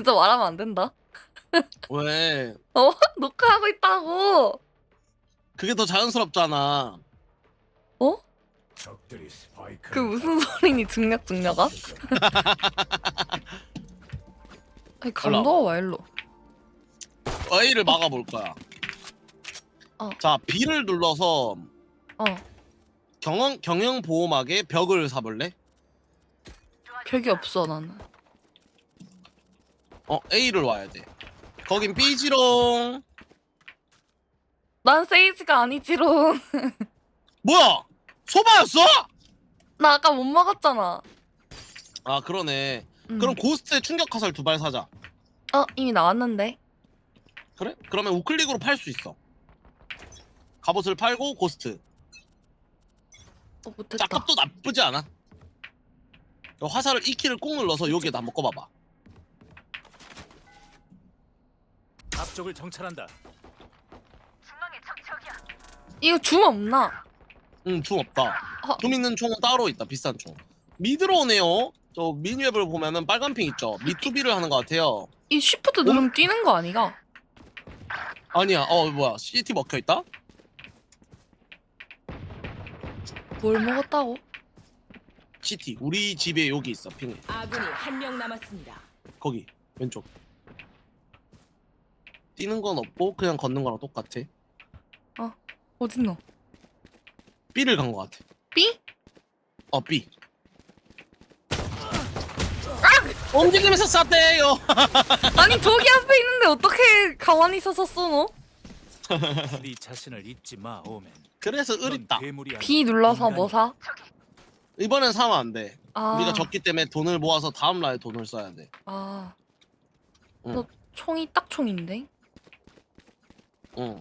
진짜 말하면 안 된다. 왜? 어? 녹화하고 있다고. 그게 더 자연스럽잖아. 어? 그 무슨 소리니 중력 중력아? 아니 감도가 와 일로. A를 막아볼 거야. 어. 자, B를 눌러서 어 경영 경영 보호막에 벽을 사볼래? 벽이 없어 나는. 어, A를 와야 돼. 거긴 B지롱. 난 세이지가 아니지롱. 뭐야? 소바였어? 나 아까 못 먹었잖아. 아, 그러네. 음. 그럼 고스트의 충격 화살 두 발 사자. 어 이미 나왔는데. 그래? 그러면 우클릭으로 팔 수 있어. 갑옷을 팔고 고스트. 어 못했다. 짝값도 나쁘지 않아. 요 화살을 E 키를 꾹 눌러서 여기에다 한번 꼽아봐. 앞쪽을 정찰한다. 이거 줌 없나? 응, 줌 없다. 어. 줌 있는 총은 따로 있다. 비싼 총. 미드로 오네요. 저 미니맵을 보면은 빨간 핑 있죠. 미투비를 하는 것 같아요. 이 쉬프트 누르면 뛰는 거 아니가? 아니야. 어 뭐야? CT 먹혀 있다? 뭘 먹었다고? CT. 우리 집에 여기 있어. 핑. 아군이 한 명 남았습니다. 거기 왼쪽. 뛰는 건 없고 그냥 걷는 거랑 똑같아. 어딨노? B를 간것 같아. B? 어 B. 움직이면서 쐈대요. 아니 저기 앞에 있는데 어떻게 가만히 있어서 쏘 너? 네 자신을 잊지 마, 오멘. 그래서 넌 의리다. 괴물이 아니야. B 눌러서 뭐 사? 이번엔 사면 안 돼. 아, 우리가 졌기 때문에 돈을 모아서 다음 라에 돈을 써야 돼. 아, 응. 너 총이 딱 총인데? 응.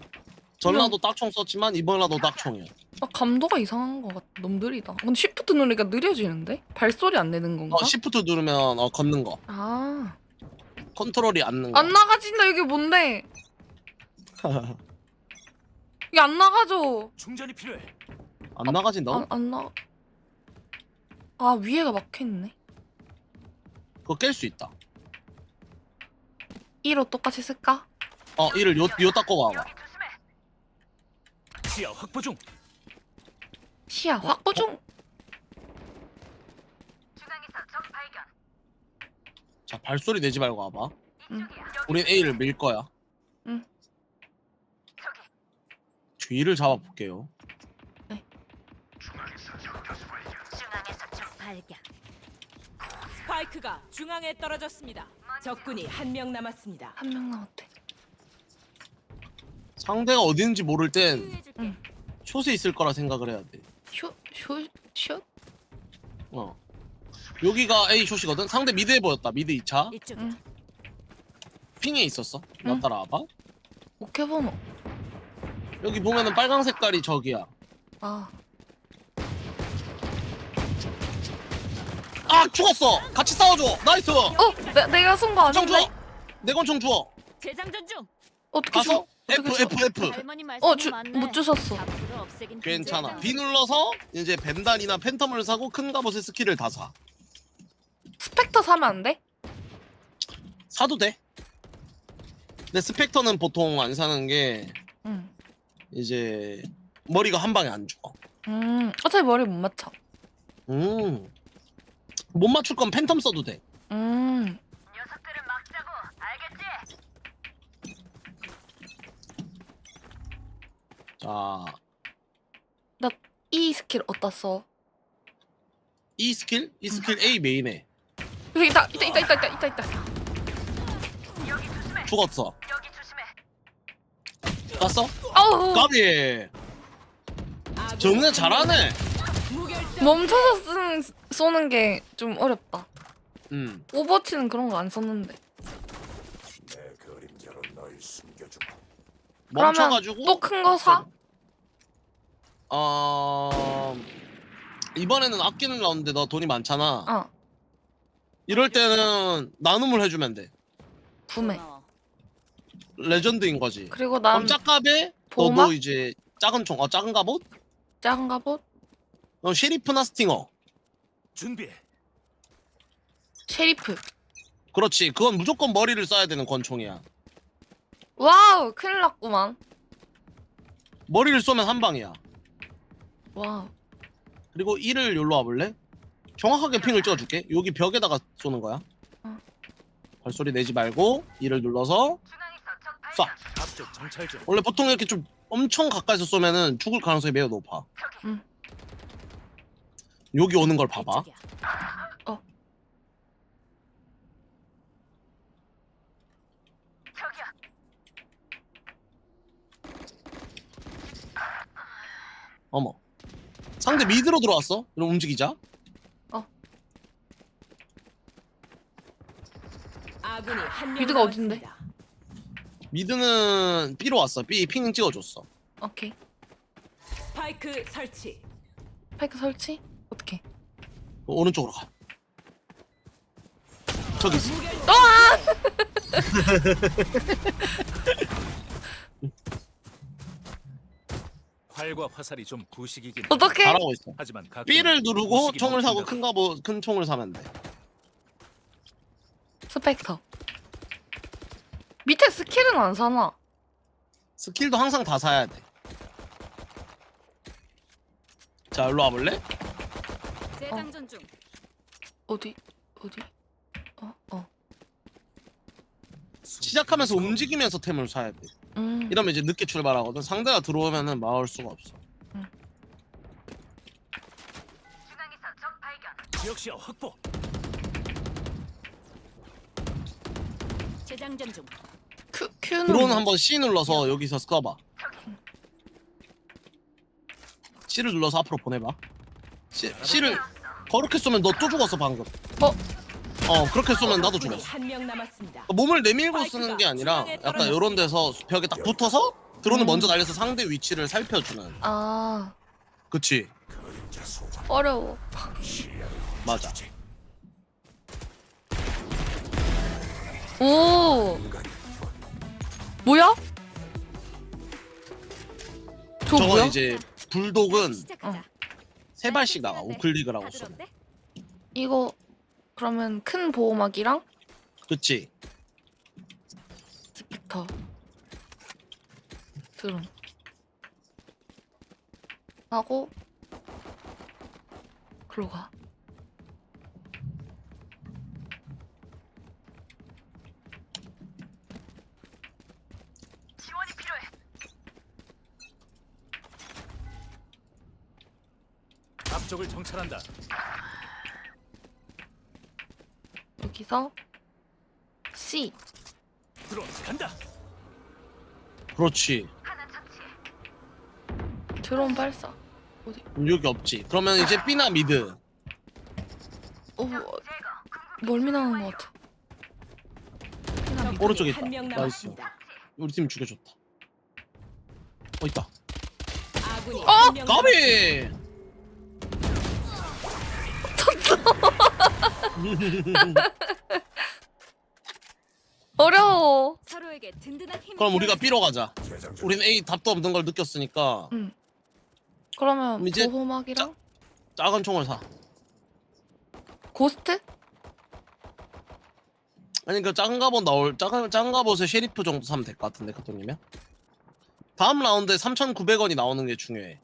전라도 딱총 썼지만 이번 라도 딱총이야. 아, 감도가 이상한 거 같아. 너무 느리다. 근데 쉬프트 누르니까 느려지는데? 발소리 안 내는 건가? 어 시프트 누르면 어 걷는 거. 아, 컨트롤이 앉는 거. 안 나가진다. 이게 뭔데? 이게 안 나가죠? 충전이 필요해. 안 나가진다. 안, 안 나. 아 위에가 막혀있네. 그거 깰 수 있다. 1호 똑같이 쓸까? 어 이를 요 요 닦고 와봐. 시야 확보 중. 시야 확보 중. 자 발소리 내지 말고 와봐. 응. 우린 A를 밀 거야. 응. 뒤를 잡아볼게요. 발견. 스파이크가 중앙에 떨어졌습니다. 적군이 한 명 남았습니다. 한명 남았대. 상대가 어딘지 모를 땐 응. 숏에 있을 거라 생각을 해야 돼. 슛, 슛, 슛. 어. 여기가 A 숏이거든. 상대 미드에 보였다. 미드 2차. 이쪽 응. 핑에 있었어. 나 응. 따라와봐. 오케이 번호. 여기 보면은 빨강 색깔이 저기야. 아, 아 죽었어. 같이 싸워줘. 나이스. 어, 내, 내가 쏜거총 아닌데? 주워. 내건총 주워. 재장전 중. 어떻게 가서 줘? F 어떻게 줘? F F. 할머니 말씀이 어, 주, 맞네. 못 주셨어. 앞으로 없애긴 괜찮아. B 눌러서 이제 벤단이나 팬텀을 사고 큰 갑옷의 스킬을 다 사. 스펙터 사면 안 돼? 사도 돼. 근데 스펙터는 보통 안 사는 게 응. 이제 머리가 한 방에 안 죽어. 음, 어차피 머리 못 맞춰. 음. 못 맞출 건 팬텀 써도 돼. 음, 자, 이 스킬 어디다 써? 이 스킬? 이 스킬 A 메인에 여기 있다, 있다, 있다, 있다, 있다, 있다, 있다. 죽었어. 갔어? 아우, 까비. 정말 잘하네. 멈춰서 쓰는, 쏘는 게 좀 어렵다. 음. 오버워치는 그런 거 안 썼는데. 내 그림자로 널 숨겨주마. 멈춰가지고 또 큰 거 사? 어 이번에는 아끼는 라운드인데 너 돈이 많잖아. 어, 이럴 때는 나눔을 해주면 돼. 구매. 레전드인 거지. 그리고 난 그럼 짝갑에 보호막? 너도 이제 작은 총, 어 작은 갑옷? 작은 갑옷, 어, 쉐리프나 스팅어. 준비해. 쉐리프. 그렇지. 그건 무조건 머리를 쏴야 되는 권총이야. 와우 큰일 났구만. 머리를 쏘면 한 방이야. 와우. 그리고 이를 여기로 와볼래? 정확하게 핑을 찍어줄게. 여기 벽에다가 쏘는 거야. 어. 발소리 내지 말고 이를 눌러서 쏴. 앞쪽 정찰 중. 원래 보통 이렇게 좀 엄청 가까이서 쏘면은 죽을 가능성이 매우 높아. 응. 여기 오는 걸 봐봐. 이쪽이야. 어머. 상대 미드로 들어왔어. 그럼 움직이자. 아군이 한명 미드가 어딘데? 남았습니다. 미드는 B로 왔어. B 핑 찍어줬어. 오케이. 스파이크 설치. 파이크 설치? 어떻게? 오른쪽으로 가. 저기 있어. 무결. 활과 화살이 좀 구식이긴. 어떻게? 잘하고 있어. 하지만 B를 누르고 구식이 총을 사고 먹힌다. 큰 가보 큰 총을 사면 돼. 스펙터. 밑에 스킬은 안 사나? 스킬도 항상 다 사야 돼. 자, 일로 와볼래? 재장전 중. 어디? 어디? 어, 어. 시작하면서 움직이면서 템을 사야 돼. 음. 이러면 이제 늦게 출발하거든. 상대가 들어오면은 막을 수가 없어. 지역 시야 확보. 재장전 중. 큐, 큐는 드론 한번 C 눌러서 여기서 써봐. C를 눌러서 앞으로 보내봐. C, C를 쏘면 너 또 죽었어 방금. 어? 어 그렇게 쏘면 나도 죽었어. 한명 남았습니다. 몸을 내밀고 쓰는 게 아니라 약간 이런 데서 벽에 딱 붙어서 드론을 음. 먼저 날려서 상대 위치를 살펴주는. 아 그치? 어려워. 맞아. 오 뭐야? 저 저건 뭐야? 이제 불독은 시작하자. 세 발씩 나가 우클릭을 하고 쏘면. 이거 그러면 큰 보호막이랑 그치? 스펙터 드론 하고 글로 가. 앞쪽을 정찰한다. 여기서 C 드론 간다. 그렇지. 드론 발사. 여기 없지. 그러면 이제 B나 미드. 오 멀미 나는 것 같아. 오른쪽에 있다. 한명 나이스. 남았습니다. 우리 팀 죽여줬다. 어 있다. 아군이 어? 한명 까비. 서로에게 든든한 힘이 그럼 우리가. B로 가자. 우리는 A 답도 없는 걸 느꼈으니까 그러면 그럼 이제 보호막이랑 작은 총을 사. 고스트? 아니 그 작은 갑옷 나올 작은 작은 갑옷에 쉐리프 정도 사면 될 것 같은데 그 돈이면. 다음 라운드에 3,900원이 나오는 게 중요해.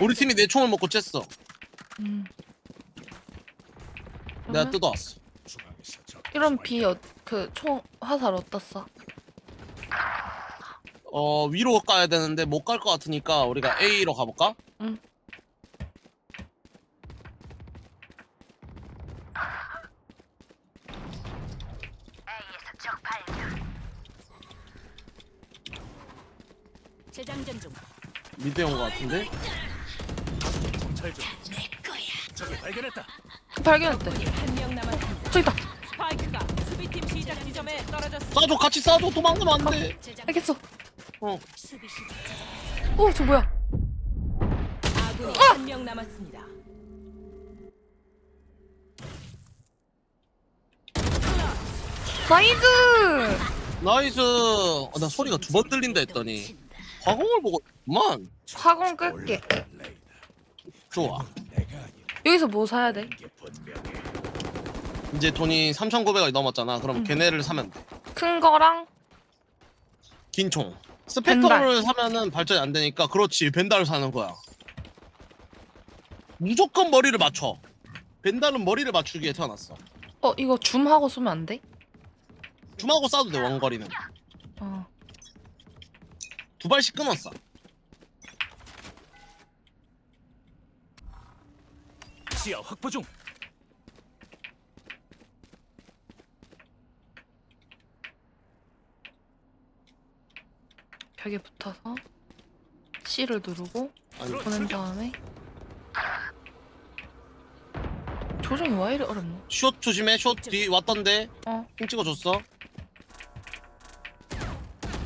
우리 팀이 내 총을 먹고 쬐어. 음. 내가 그러면 뜯어왔어. 이런 소환. 비그 총 화살 써? 어 위로 가야 되는데 못 갈 것 같으니까 우리가 A로 가볼까? 응. 재장전 중. 미드 온것 같은데? 정찰 중. 적을 발견했다. 발견했대. 한명 남았습니다. 저기 있다. 스파이크가 수비팀 시작 지점에 떨어졌습니다. 쏴줘 같이 쏴줘 도망가면 안돼 알겠어. 어 오, 저 뭐야? 아군이 한명 남았습니다. 나이즈! 나이스. 어, 나 소리가 두 번 들린다 했더니 화공을 보고 만 화공 끌게. 좋아. 여기서 뭐 사야 돼? 이제 돈이 3,900원이 넘었잖아. 그럼 응. 걔네를 사면 돼. 큰 거랑 긴 총. 스펙터를 사면은 발전이 안 되니까 그렇지. 벤달을 사는 거야. 무조건 머리를 맞춰. 벤달은 머리를 맞추기에 태어났어. 어 이거 줌하고 쏘면 안 돼? 줌하고 쏴도 돼 원거리는. 어. 두 발씩 끊었어. 시야 확보 중. 벽에 붙어서 C를 누르고 아니 보낸 다음에 조정이 왜 이리 어렵노? 숏 조심해. 숏 뒤 왔던데. 어힘 찍어줬어.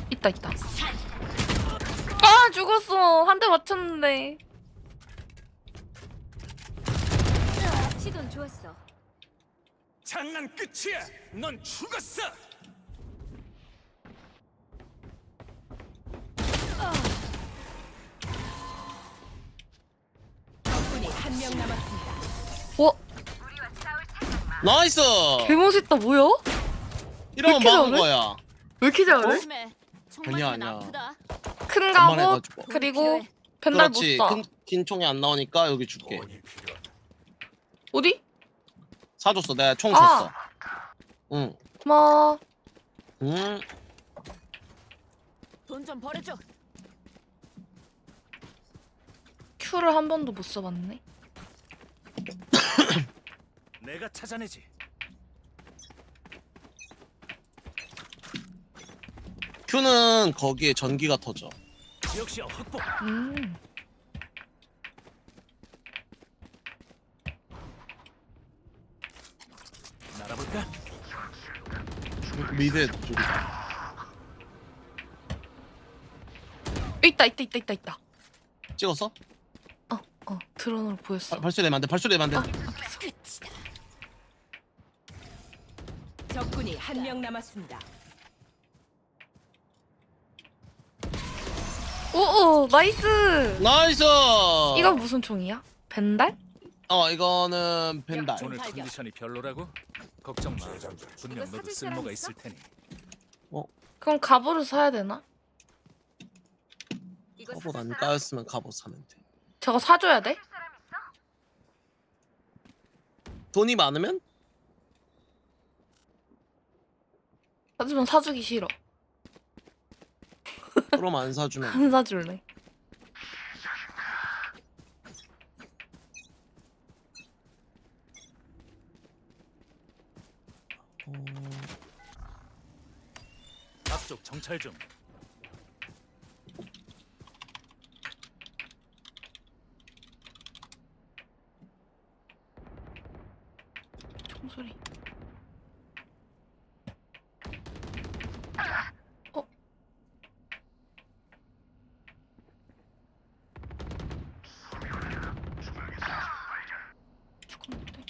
있다 있다. 아 죽었어 한 대 맞췄는데. 시도는 좋았어. 장난 끝이야. 넌 죽었어. 적군이 한 명 남았습니다. 와 나이스. 개멋있다 뭐야? 이러면 이렇게 막은 잘해? 거야. 왜 이렇게 잘해? 아니야, 아니야. 큰 가고 해가지고. 그리고. 벤달 그렇지. 못 쏴. 큰, 긴 총이 안 나오니까 여기 줄게. 어디? 사줬어. 내가 총 아. 줬어. 응. 고마워. 응. 돈 좀 버려줘. Q를 한 번도 못 써봤네. 내가 찾아내지. Q는 거기에 전기가 터져. 지역 시야 확보. 음. 날아볼까? 미드 쪽이다. 있다 있다 있다 있다 있다. 찍었어? 어 어 드론으로 보였어. 발, 발소리 내면 안 돼. 발소리 내면 안 돼. 끝이다. 적군이 한 명 남았습니다. 오오 나이스. 나이스. 이거 무슨 총이야? 벤달? 어 이거는 벤달. 오늘. 컨디션이 별로라고? 걱정 마. 분명 너도 쓸모가 있어? 있을 테니. 그럼 갑오를 사야 되나? 갑옷 안 사람? 까였으면 갑옷 사면 돼. 저거 사줘야 돼? 돈이 많으면 하지만 사주기 싫어. 그럼 안 사주면 돼. 안 사줄래. 어, 앞쪽 정찰 중. 총소리. 어? 죽었는데?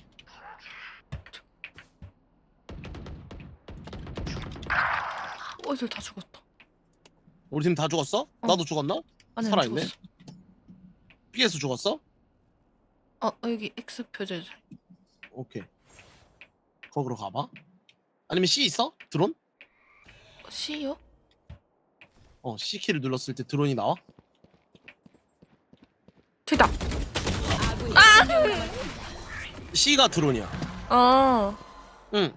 어, 이들 다 죽었다. 우리 팀 다 죽었어? 어. 나도 죽었나? 아니, 안 살아있네. 죽었어. B에서 죽었어? 어, 여기 X 표제. 오케이. 거기로 가봐. 아니면 C 있어? 드론? C요? 어 C 키를 눌렀을 때 드론이 나와? 됐다. C가 드론이야. 아, 응.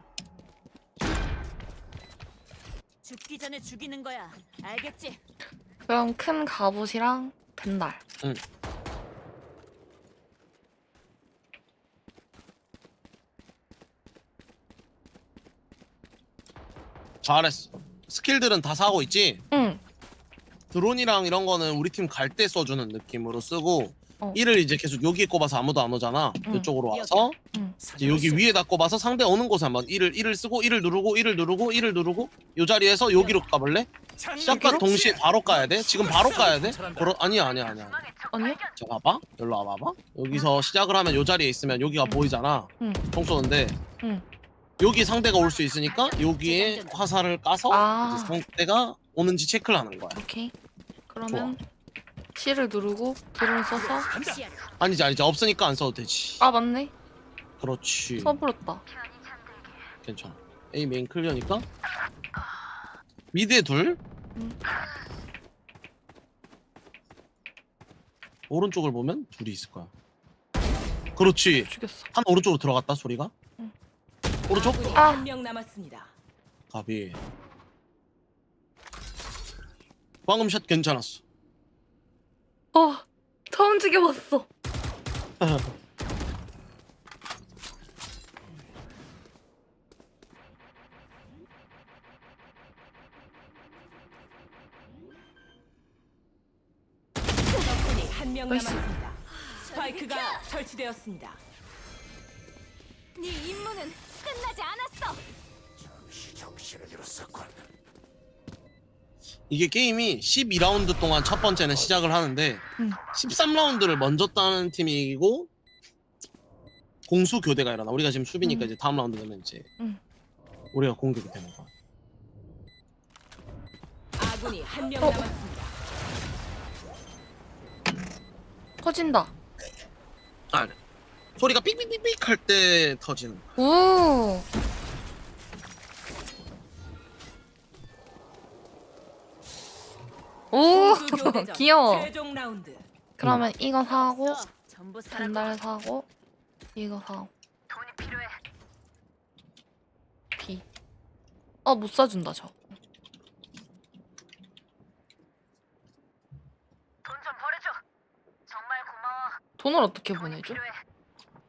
죽기 전에 죽이는 거야. 알겠지? 그럼 큰 갑옷이랑 벤달. 잘했어. 스킬들은 다 사고 있지? 응. 드론이랑 이런 거는 우리 팀 갈 때 써주는 느낌으로 쓰고 어. 이를 이제 계속 여기에 꼽아서 아무도 안 오잖아. 응. 이쪽으로 와서 이제 여기 위에다 꼽아서 상대 오는 곳에 한번 이를 이를 쓰고 이를 누르고 이를 누르고 이를 누르고 이 자리에서 여기로 가볼래? 시작과? 동시에 바로 가야 돼. 지금 바로 가야 돼. 그러 아니야 아니야 아니야. 아니야? 자 봐봐. 여기로 와봐봐. 여기서 시작을 하면 이 자리에 있으면 여기가 응. 보이잖아. 응. 총 쏘는데 응. 여기 상대가 올 수 있으니까 여기에 화살을 까서 아. 이제 상대가 오는지 체크를 하는 거야. 오케이. 그러면 C를 누르고 드론 써서. 아니지 아니지 없으니까 안 써도 되지. 아 맞네. 그렇지. 써버렸다. 괜찮아. A 메인 클리어니까 미드에 둘. 음. 오른쪽을 보면 둘이 있을 거야. 그렇지. 죽였어. 한 오른쪽으로 들어갔다 소리가. 응. 오른쪽 아. 한명 남았습니다. 가비. 방금 샷 괜찮았어. 어. 적군이 한 명 나이스. 남았습니다. 스파이크가 설치되었습니다. 네 임무는 끝나지 않았어. 이게 게임이 12라운드 동안 첫 번째는 시작을 하는데 응. 13라운드를 먼저 따는 팀이 이기고 공수 교대가 일어나. 우리가 지금 수비니까 응. 이제 다음 라운드 되면 이제 응. 우리가 공격이 되는 거야. 아군이 한 명 어. 남았습니다. 터진다. 아, 네. 소리가 삑삑삑삑 할 때 터지는 거야. 오. 오 귀여워. 최종 라운드. 그러면 이거 사고 전부 살아. 전달 사고 이거 사고. B. 어못 사준다 저. 돈을 어떻게 보내줘?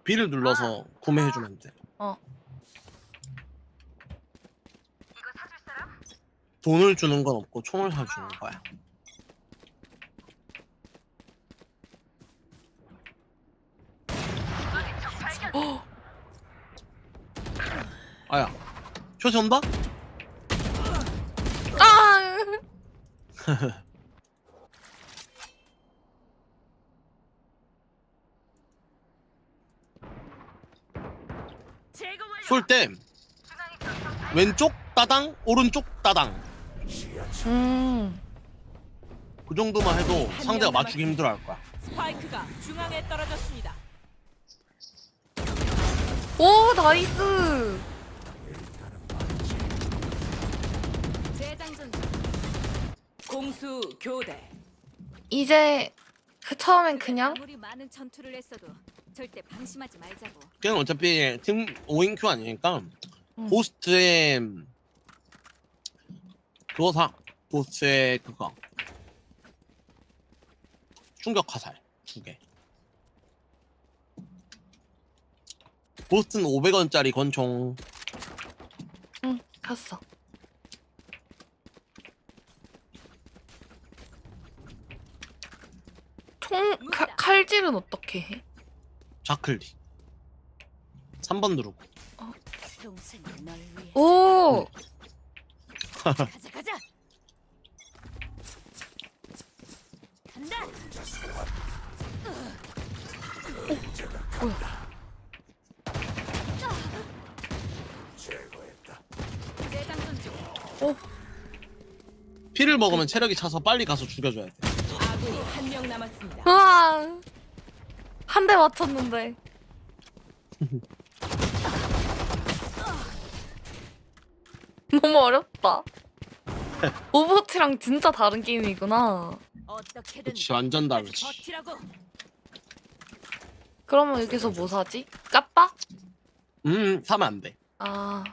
B를 눌러서 구매해주면 돼. 어. 돈을 주는 건 없고 총을 사주는 거야. 아야, 쇼시 온다? 아! 제거 완료. 쏠때 왼쪽 따당, 오른쪽 따당. 음. 그 정도만 해도 상대가 맞추기 힘들어 할 거야. 스파이크가 중앙에 떨어졌습니다. 오 나이스. 재장전. 공수 교대. 이제 그 처음엔 그냥 아무리 많은 전투를 했어도 절대 방심하지 말자고. 그냥 어차피 팀 5인큐 아니니까 음. 고스트의 그거 사. 고스트의 그거 충격 화살 두 개. 고스트는 500원짜리 권총. 응 갔어. 총 칼, 칼질은 어떻게 해? 좌클릭. 3번 누르고. 오 가자 가자. 간다. 재장전 중. 피를 먹으면 체력이 차서 빨리 가서 죽여줘야 돼. 아군이 한 명 남았습니다. 우와 한 대 맞췄는데 너무 어렵다 오버워치랑 진짜 다른 게임이구나 어떻게든 그렇지 완전 다르지. 버티라고. 그러면 여기서 뭐 사지? 까빠? 음 사면 안 돼. 아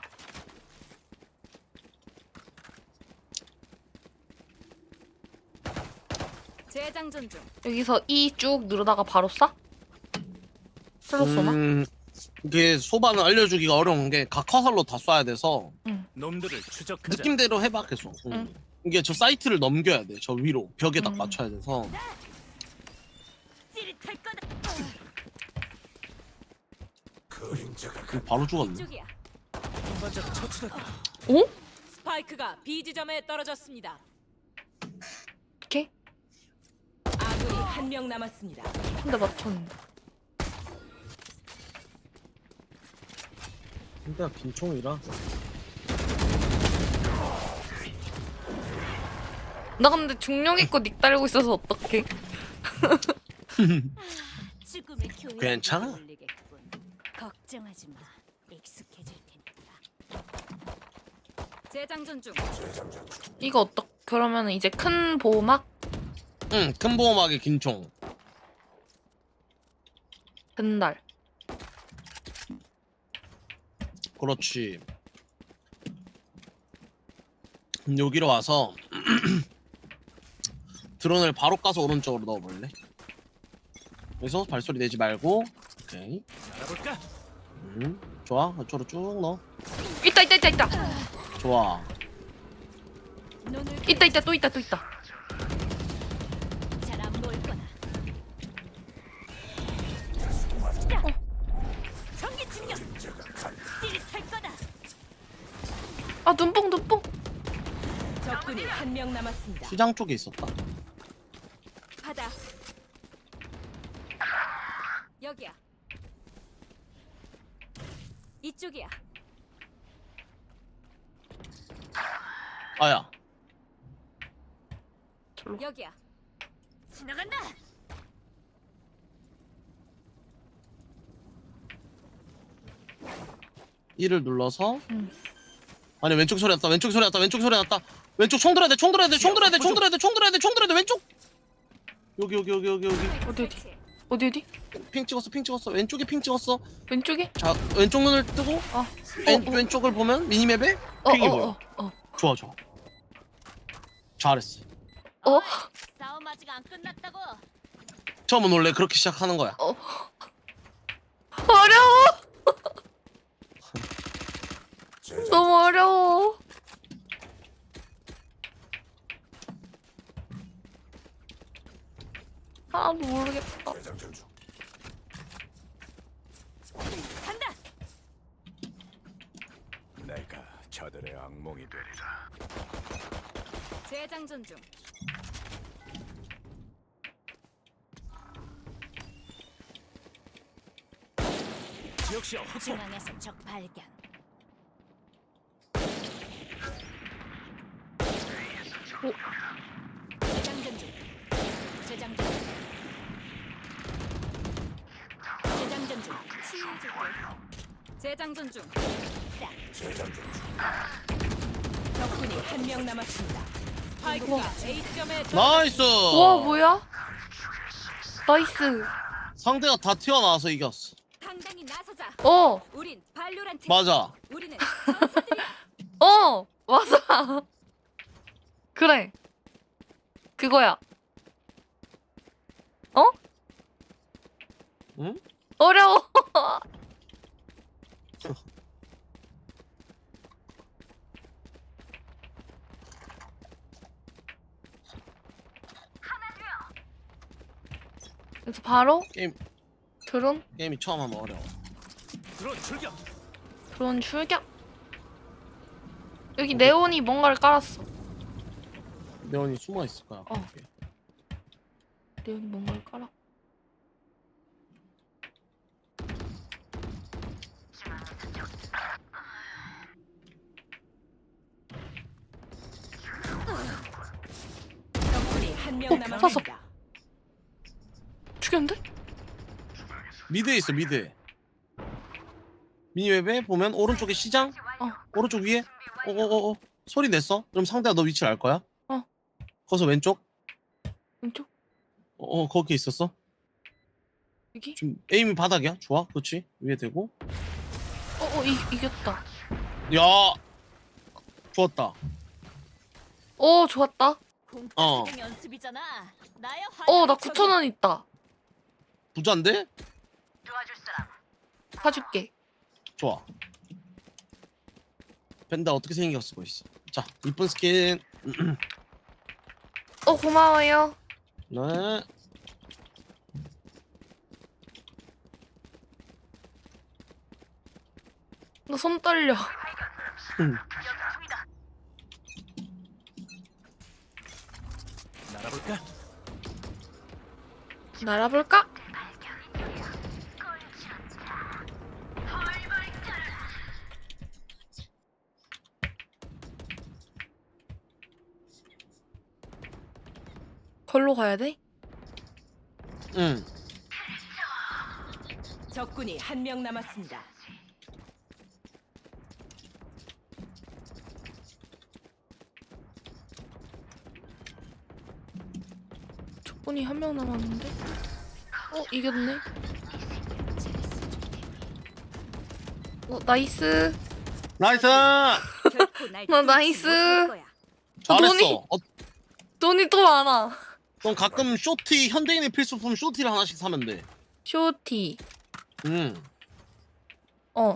재장전 중. 여기서 E 쭉 누르다가 바로 쏴? 슬로소나? 음 이게 소바는 알려주기가 어려운 게각 화살로 다 쏴야 돼서 놈들을 추적하자. 느낌대로 해봐 계속. 음. 응. 이게 저 사이트를 넘겨야 돼. 저 위로 벽에 딱 음. 맞춰야 돼서. 찌릿할 거다. 그럼 바로 죽었네. 처치됐다. 오? 스파이크가 B 지점에 떨어졌습니다. 아군이 한 명 남았습니다. 한대 맞췄는데 상대가 긴총이라 나 근데 중력 있고 닉 달고 있어서 어떡해? 죽음의 괜찮아. 걱정하지 마. 익숙해질 테니까. 재장전 중. 이거 어떡? 그러면 이제 큰 보호막 응 큰 보호막에 긴 총 근달. 그렇지 음, 여기로 와서 드론을 바로 까서 오른쪽으로 넣어볼래? 여기서 발소리 내지 말고 오케이 알아볼까? 음, 좋아 이쪽으로 쭉 넣어 있다 있다 있다 있다. 좋아 있다 있다 또 있다 또 있다. 아 눈뽕 눈뽕. 적군이 한 명 남았습니다. 시장 쪽에 있었다 바다. 여기야. 이쪽이야. 아야 여기야. 지나간다. 이를 눌러서 음. 아니 왼쪽 소리 났다. 왼쪽 소리 났다. 왼쪽 소리 났다. 왼쪽 총 들어야 돼총 들어야 돼총 들어야 돼총 들어야 돼총 들어야 돼총 들어야 돼. 왼쪽. 여기 여기 여기 여기 여기. 어디 어디? 어디 어디? 핑 찍었어. 핑 찍었어. 왼쪽에 핑 찍었어. 왼쪽에? 자 왼쪽 눈을 뜨고 아. 왼, 어, 어. 왼쪽을 보면 미니맵에 핑이 보여. 어어어 어, 어, 좋아 좋아. 잘했어. 어. 싸움 아직 안 끝났다고. 처음은 원래 그렇게 시작하는 거야. 어. 어려워. 너무 어려워. 하나도 모르겠다. 간다. 내가 저들의 악몽이 되리라. 재장전 중. 지역 시야 확보. 중앙에서 적 발견. 재장전 중. 재장전 중. 재장전 중. 치유해줄게. 재장전 중. 딱. 적군이 한 명 남았습니다. 스파이크가 A점에 나이스 와 뭐야? 나이스. 상대가 다 튀어나와서 이겼어 당당히 나서자. 어, 우린 발로란트. 맞아 우리는 전사들이야. 어, 맞아. 그래. 그거야. 어? 응? 어려워. 그래서 바로 게임 드론 게임이 처음 하면 어려워 드론 출격. 드론 출격. 여기 네온이 뭔가를 깔았어. 네온이 숨어 있을 거야 어. 네온이 뭔가를 깔아. 적군이 한명 어, 남았습니다. 죽였는데? 미드에 있어 미드에 미니맵에 보면 오른쪽에 시장 어. 오른쪽 위에 어어 어 어 소리 냈어? 그럼 상대가 너 위치를 알 거야 어. 거기서 왼쪽 왼쪽? 어, 어 거기 있었어 여기? 지금 에임이 바닥이야 좋아 그렇지 위에 대고 어, 어, 이, 이겼다. 야 좋았다 오, 좋았다. 어. 사냥 연습이잖아. 나야 화. 어, 나 9,000원 있다. 부자인데 사줄게. 좋아 벤다 어떻게 쓰고 있어 자 이쁜 스킨 어, 고마워요. 네 나 손 떨려. 날아볼까? 날아볼까? 걸로 가야 돼? 응. 적군이 한 명 남았습니다. 적군이 한 명 남았는데? 어 이겼네. 어 나이스. 나이스. 결코 날 나 나이스. 못할 거야. 잘했어. 돈이- 어, 돈이 또 많아. 넌 가끔 쇼티 현대인의 필수품 쇼티를 하나씩 사면 돼. 쇼티. 응. 어.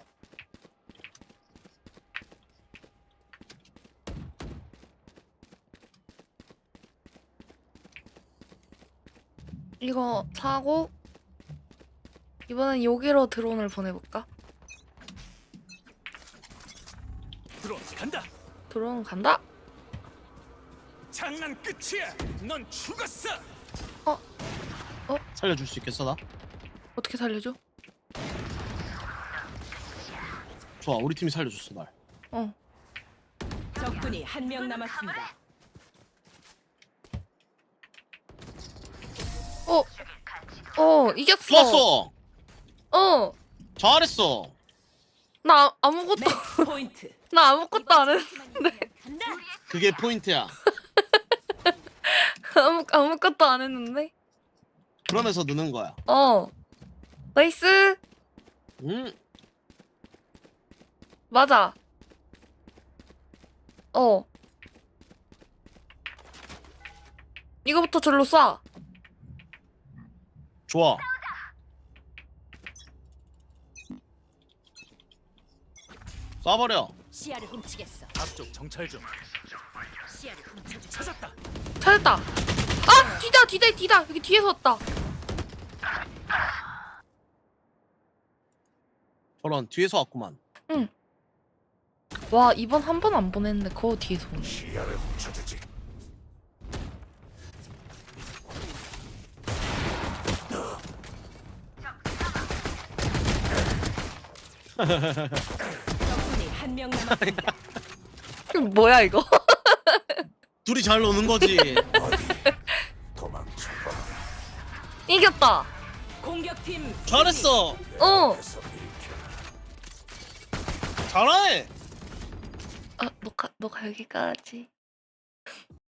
이거 사고 이번엔 여기로 드론을 보내볼까? 드론 간다. 드론 간다. 장난 끝이야. 넌 죽었어. 살려줄 수 있겠어 나? 어떻게 살려줘? 좋아. 우리 팀이 살려줬어 날. 어. 적군이 한 명 남았습니다. 어. 어 이겼어. 좋았어. 어. 잘했어. 나 아- 아무것도 포인트. 나 아무것도 안 했. 간다. 그게 포인트야. 아무 아무것도 안 했는데. 그러면서 느는 거야. 어. 나이스. 응. 맞아. 어. 이거부터 절로 쏴. 좋아. 쏴버려. 시야를 훔치겠어. 앞쪽 정찰 중. 시야를 훔쳐주. 찾았다. 찾았다. 아 뒤다 뒤다 뒤다 여기 뒤에서 왔다. 저런 뒤에서 왔구만. 와 이번 한 번 안 보냈는데 그거 뒤에서 오네. 시야를 훔쳐주지. 적군이 한 명 남았습니다. 이거 뭐야 이거? 둘이 잘 노는 거지. 도망쳐. 이겼다. 공격팀 잘했어. 어. 잘하네. 아 녹화 녹화 여기까지.